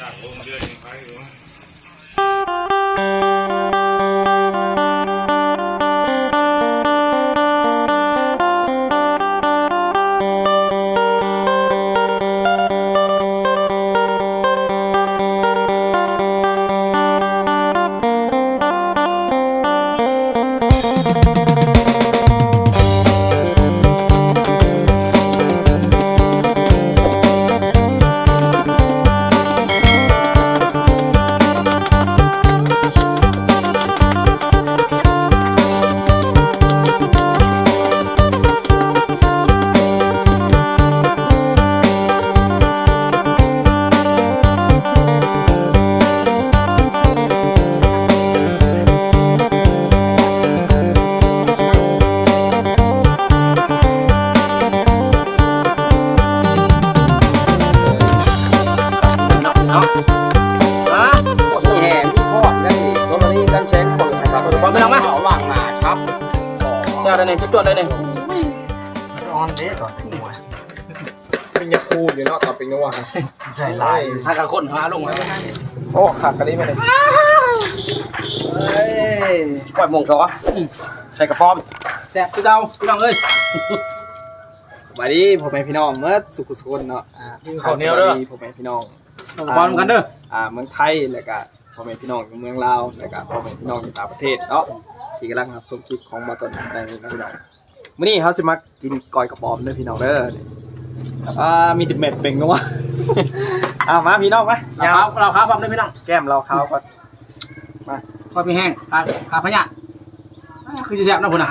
จากลงเดือนยังไปหรือ นะครับบอกไม่เอาไหมเอาล่างหน้าครับเจ้าได้เนี่ยจวดได้เนี่ยนอนเด้ก่อนเป็นยาคูอยู่เนาะต่อเป็นนัวใช่ลายหากระคนหาลงมาโอ้ขาดกันนี้มาเลยเฮ้ยปล่อยมงซอใส่กระป๋อมแซ่บคือเดาพี่น้องเอ้ยสวัสดีพ่อแม่พี่น้องเมื่อสุขสุขเนาะอ่าข้าวเหนียวเด้อสสดีพ่อแม่พี่น้องกระป๋อมกันเด้ออ่าเมืองไทยแล้วก็ พ่อแม่พี่น้องอยู่เมืองลาวแล้วก็พ่อแม่พี่น้องอยู่ต่างประเทศเนาะที่กำลังรับชมคลิปของมาตนในนี้นะพี่น้องมื้อนี้เขาสิมากินก้อยกระป๋อมเด้อพี่น้องเด้ออ่ามีติดเม็ดเป็นนัวอ่ามาพี่น้องมาเรายาขาววเราขาวพร้อมได้พี่น้องแก้มเราขาวก่อนพอมีแห้งขาขาพญาคือจะแซ่บนะพุ่นอะ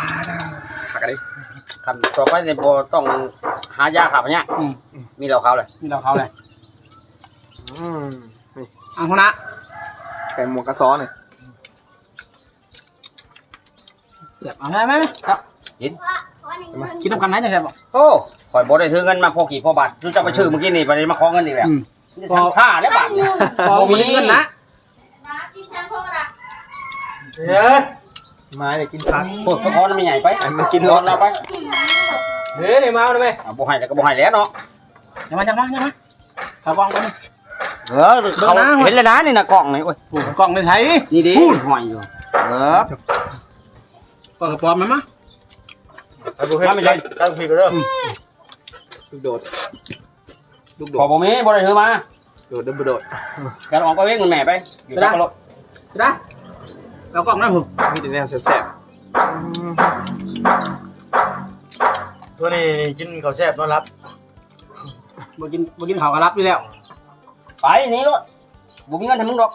ผักอะไรคันต่อไปเนี่ยพอต้องหายาขับเนี่ยอืมมีเราเขาเลย นี่เราเขาเลยอืมนี่อังพุ่นนะ ใส่หมวกกระซ้อนหน่อยแซ่บเอาไหมไหมครับกินน้ำกันไหมจะแซ่บบ่โอ้ข่อยบ่ได้ถือเงินมาพอกี่พอบาทรู้จักไปชื่อเมื่อกี้นี่ไปมาขอเงินอีกแล้วอืมนี่ทำค่าแล้วบาทเนี่ยพอมีเงินนะเฮ้ยไม้เดี๋ยวกินผัก ปวดกระเพาะมันไม่ใหญ่ไปไอ้มันกินร้อน เราไปเฮ้ยนี่มาเลยไหมอะบ่ให้แต่ก็บ่ให้แล้วเนาะอย่ามาอย่ามาอย่ามาขาวกล้องไปนี่ เออเขาเห็นเลยนะนี่นะกล่องนี่โอ้ยโอ้กล้องในใช้นี่ดิห้อยอยู่เออกล้องกระป๋อมไหมมะถ้าไม่ใช่ตั้งผิดก็เด้อลูกโดดลูกโดขอดบ่มีบ่ได้ถือมาโดดเดินไปโดดแกลองไปเว้งเงินแม่ไปอยู่ในกระโหลกได้แล้วกล้องนะผมมีแต่แนวแซ่บตัวนี้กินข้าวแซ่บนอนรับบ่กินบ่กินข้าวกระลับอยู่แล้ว ไปนี่รถบ่มีเงินให้มึงดอก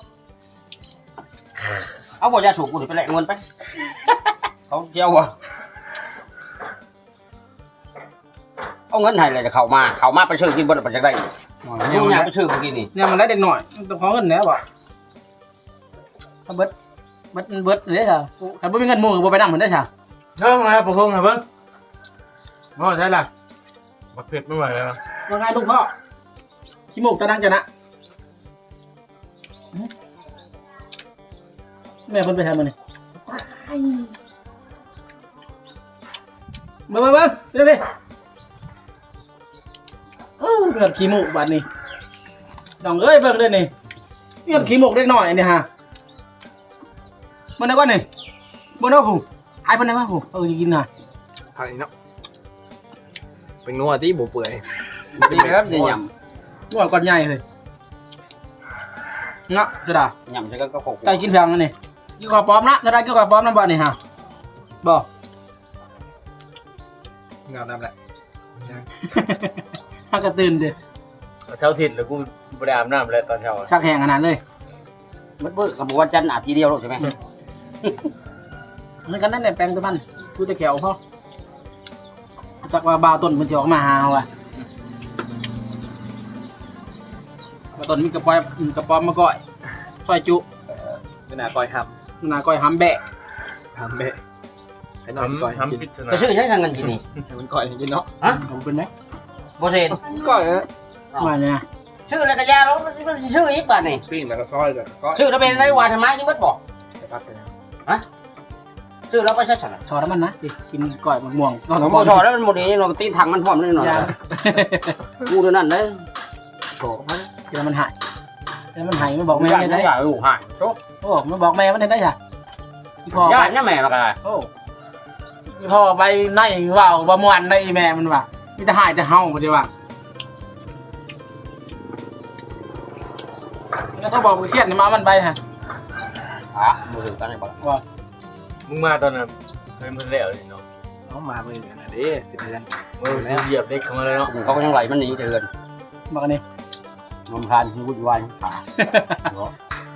เอาบ่ยาสูบกูนี่ไปแลกเงินไป เขาเจียวอะเอาเงินให้เลยจะเข้ามา เข้ามาไปชื่อกินบ่ได้ไปจักได้เนี่ยมึมังนอยากได้ไปชื่อเมื่อกี้นี่เนี่ยมันได้เด็กหน่อยต้องขอเงินแหน่บ่ถ้าเบิดเบิดเบิดเลยจ้ะคันบ่มีเงินหมู่ก็บ่ไปนำเหมือนได้จ้ะเฮ้ยมาปกครองหน่อยเบิ้งบ่ใช่ล่ะบักเผ็ดไม่ไหวแล้วว่าไงลูกพ่อขี้มูกตะดังจะนะ แม่เพิ่นไปทำมันนี่มามามาเร็วไปเออเลือดขี้มูกบาดนี้น้องเอ้ยเบิ่งเด้อนี่เลือดขี้มูกเล็กน้อยนี่ฮะมันได้ก่อนนี่มันได้ผู้หายไปไหนวะผู้เออจะกินน่ะๆผักนี่เนาะเป็นนัวที่บ่เปื่อยดีครับนี่ยว่าก่อนใหญ่เลยเนาะจะได้ำยำใช่ก็ก็โขกไก่กินแพงนั่นนี่ กินข้าวปลอมนะจะได้กินข้าวปลอมน้ำบ่นี่ฮะบ่งามน้ำแหละฮักกระตื่นดิเช้าถิ่นแล้วกูไปอาบน้ำแล้วตอนเช้าชักแห้งขนาดเลยมันเบิ่กับวันจันทร์อาบทีเดียวหรอกใช่ไหมมันกันนั่นแหละแปลงตัวมันกูจะแขวพ่อจักว่าบาวต้นมันจะออกมาหาเอาว่ะบาวต้นมีกระป๋อยอืมกระป๋อมมาก่อยซอยจุเป็นหน้าก้อยหับห นาก่อยหำแบะหับเบะให้น้องก้อยให้ทำกินพิจารไปชื่อใช้ทางเงินกินนี่ให้มันก้อยให้กินเนาะผมเป็นไหมโบเซนก้อยเออมาเนี่ยนะชื่ออะไรกันยาแล้วชื่ออีกบ้านนี่ปิ้งแล้วก็ซอยกันก้อยชื่อเราเป็นไรวาทำไมนี่เบิดบอกพักกันชื่อเราไปใช่ฉันชอน้ำมันนะดิกินก่อยมะม่วงก่อยสมะมม่วงชอแล้วมันหมดนี้เราตีถังมันพร้อมนิดหน่อยยากูเท่านั้นเลยโถมากินแล้วมันหายแล้วมันหายมันบอกแม่ย่าไม่นได้ย่าลูกหายโต โอ้มันบอกแม่มันได้จ้ะที่พ่อย่าไปนเนี่ยแม่ละกันโอ้ที่พ่อไปในว่าวบ่ม่วนได้อีแม่มันว่ามีแต่หายแต่เฮาบ่ได้ว่าแล้วก็บอกกูเสียนนี่มามันไปฮะอะมือถือกันเลยบอกว่ามึงมาตอนนั้นเป็นเพิ่นแล้วนี่เนาะน้องมามือกันนะเด้เป็นเดือนเออเหยียบเด็กเข้ามาเลยเนาะเขาก็ยังไหลมันหนีเดือนบอกอันนี้มันทานวุ่นวายขาห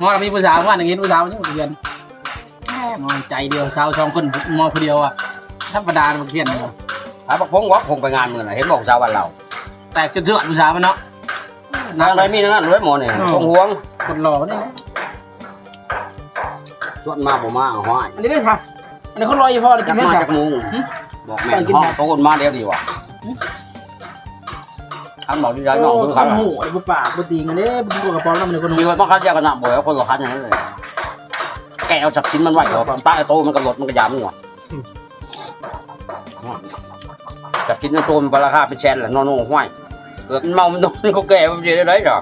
มอเรามีผู้สาวว่าอย่างนี้ผู้สาวนี่เรียนแม่มองใจเดียวสาวสองคนมอคนเดียวอะธรรมดาบางเทียนหาบอกพงวักพงไปงานมือน่ะเห็นบอกชาวบ้านเราแตกจนเจือดผู้สาวมันเนาะนางอะไรมีนั่นเลยหมอเนี่ยพงห่วงคนหล่อนี่นะชวนมาบ่มาเอาห้อยอันนี้ได้ค่ะอันนี้เขาลอยพ่อเลยกิจันกไหมมาค่ะจากมุงหึบอกแม่ห้องโตนมาเดียวดีว่ะ ท่านบอกดีใจน้องคือขัเขานหูไอ้บุปผาบุตีกันเด้บุตีกับปอมแล้วมันคนมีหูไว้ต้องคัดแยกกันนะบ่อยคนละคันอย่างนั้นเลยแกเอาจับชิ้นมันไหวเหรอตาไอ้โตมันกระโดดมันกระยำหัวจับชิ้นมันโตมันราคาเป็นแชนแหละนอนๆห้วยเกิดมันเมามันโดนเขาแก่มันจะได้ไรหรอ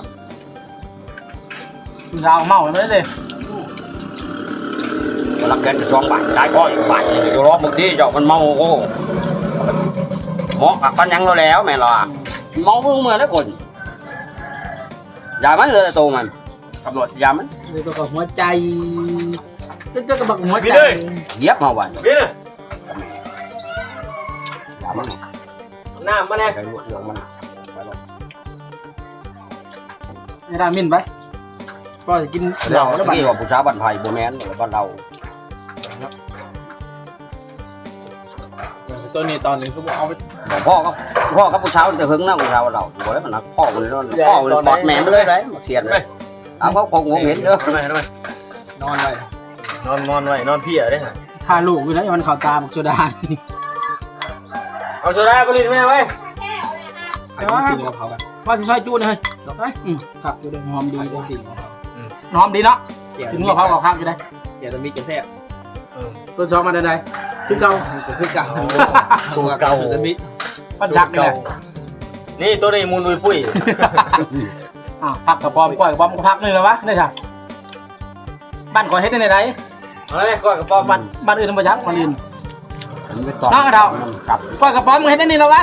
ผู้สาวเมาเลยเลยรับแกนจะช่องบาทได้ก็อีกบาทนึงอยู่รอบางทีเจ้ามันเมาโอ้หมอกับปันยังเราแล้วแม่เรา เมาเมื่อเมื่อแล้วคนอย่ามันเลยโตมันตำรวจอย่ามันเลยตัวกับหัวใจเจ้ากับบักหัวใจเหยียบมาวันนี่น่ะอย่ามันน้ำมาแน่ใช้รวดเรื่องมันไปหรอกนี่รามินไปก็จะกินเหเดี๋ยล้าวแล้วบัดที่ว่าผู้ชายบ้านไผ่โบแมนหรือบ้านเราตัวนี้ตอนนี้เขาบอกเอาไปบอกพ่อก็ พ่อกับผู้ชายจะหึงนะผู้ชายเราโอ้ยมันนักพ่อมันเลยพ่อมันปอดแม่มันเลยเลยเสียนเลยเอาเขาคงงเห็นเด้อทำไมทำไมนอนเลยนอนนอนไว้นอนเพียได้ฮะฆ่าลูกอยู่แล้วมันข่าวตาบักโซดาเอาโซดาไปลินแม่ไว้ไอ้ที่สิ่งกับเขากันว่าสิซอยจูนเลยเฮ้ยอืมครับจูนหอมดีไอ้เลยที่สิ่งกับเขาหอมดีเนาะเกี่ยวถึงหัวเขากับข้าวจะได้เกี่ยวจะมีกระแทกตัวซองมาได้คือเก่าก็คือเก่าตัวเก่าจะมี ปั้นชักนี่แหละนี่ตัวนี้มูลอุยปุ้ยอ่าพักกับปอมก้อยกับปอมก็พักนึงแล้ววะนี่ค่ะบ้านขอยเฮ็ดในไหนเอาเลยก้อยกระป๋อมบ้านบ้านอื่นทำประจักบ้านอื่นมันไปตอบน้องกระเดาครับก้อยกับปอมมึงเฮ็ดได้นี่แล้ววะ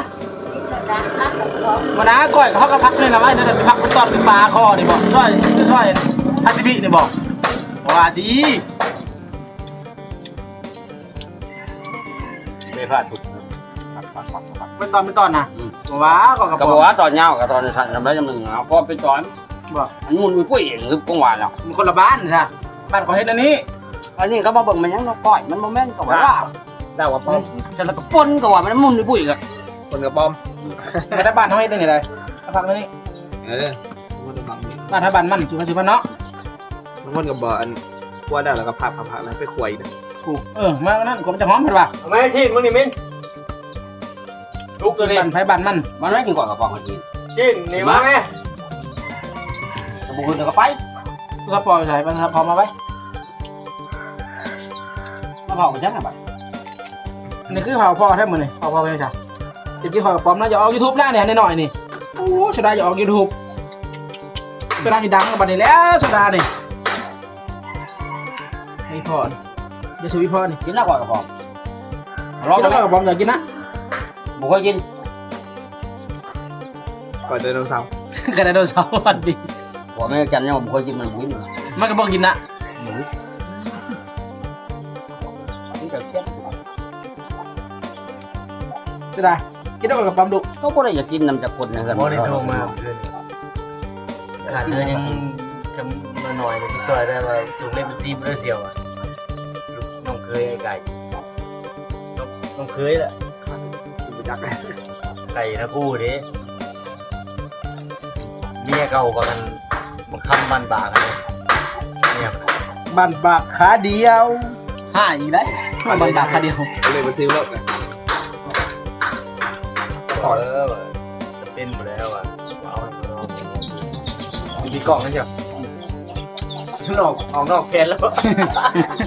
มานะก้อยเขาก็พักนึงแล้ววะเดี๋ยวจะพักเป็นตอนเป็นปลาคอนี่บอกช่วยช่วยอาซิบินี่บอกว่าดีไม่พลาดทุก ครับครับครับครับเป็นตอนเป็นตอนนะว้าก้อยกับก็ปบออกมว่าตอนเงากับตอนทำไรจำหนึ่งเอาก็เป็นตอนบอกอันมูลอุยปุ้ยเองคือกงหวานแล้วมันคนละบ้านใช่บ้านขอยเฮ็ดอันนี้อันนี้ก็มาเบิ่งมันยังนกก้อยมันโมเมนต์กับว่าดาวกับป้อมจะแล้วก็ปนกับว่ามันมุนอุยปุ้ยกับคนกับป้อมไม่ได้บ้านทำให้ได้ไงเลยพักนี่เออมันกับบ้านทบ้านมันสุพรรณสุพรรณเนาะมันกับบ่อนว่าได้แล้วก็พักพักแล้วไปควยนะถูกเออมานั่นผมจะหอมมันว่ะเอาไม่ให้ชีดมึงนี่มิน ลูกตัวนี้บ้านไผบ้านมันมันไม่กินก่อนกับฟองคนจีนชีดนี่มาแม่แต่บุคคลเดี๋ยวก็ไปก็ปล่อยใส่ไปครับพอมาไว้มาเผากันใช่ไหมบัดอันนี้คือเผาพ่อแท้หมดเลยเผาพ่อไปจ้ะจะกินหอยกระป๋อมนะอย่าออกยูทูบหน้าเนี่ยหน่อยๆนี่โอ้ชดาอย่าออกยูทูบชดาที่ดังกับบัดนี้แล้วชดานี่ให้พ่อนี่เดี๋ยวช่วยพ่อนี่กินแล้วก่อนกับฟองรอแล้วกระป๋อมอย่ากินนะ บุคคลกินก่อนเดินเสาร์กระดาษโดนเสาวันดีหัวแม่จันยังบุคคลกินมันบุ้ยมันก็บอกกินนะกินแต่เพี้ยนชดากินแล้วกระป๋อมดุก็บ่ได้อยากกินน้ำจากคนนะครัโมนี่โทรมาเพื่อนขาดเงินยังทำมาหน่อยเลยซอยได้ว่าสูงเลขบัญชีเบอร์เสียวอะลูกน้องเคยไอ้ไก่น้องน้องเคยแหละ ไปจักไก่นะกู้ดิเมียเก่าก็กันมันคำมันบากกันเลยเนี่ยบันบากขาเดียวหายอีกแล้วบันบากขาเดียวเลยมาซื้อรถเลยขอแล้วอะจะเป็นหมดแล้วอะเอาเอาเอามีกล่องนั่นเชียว นอกออกนอกแคนแล้ว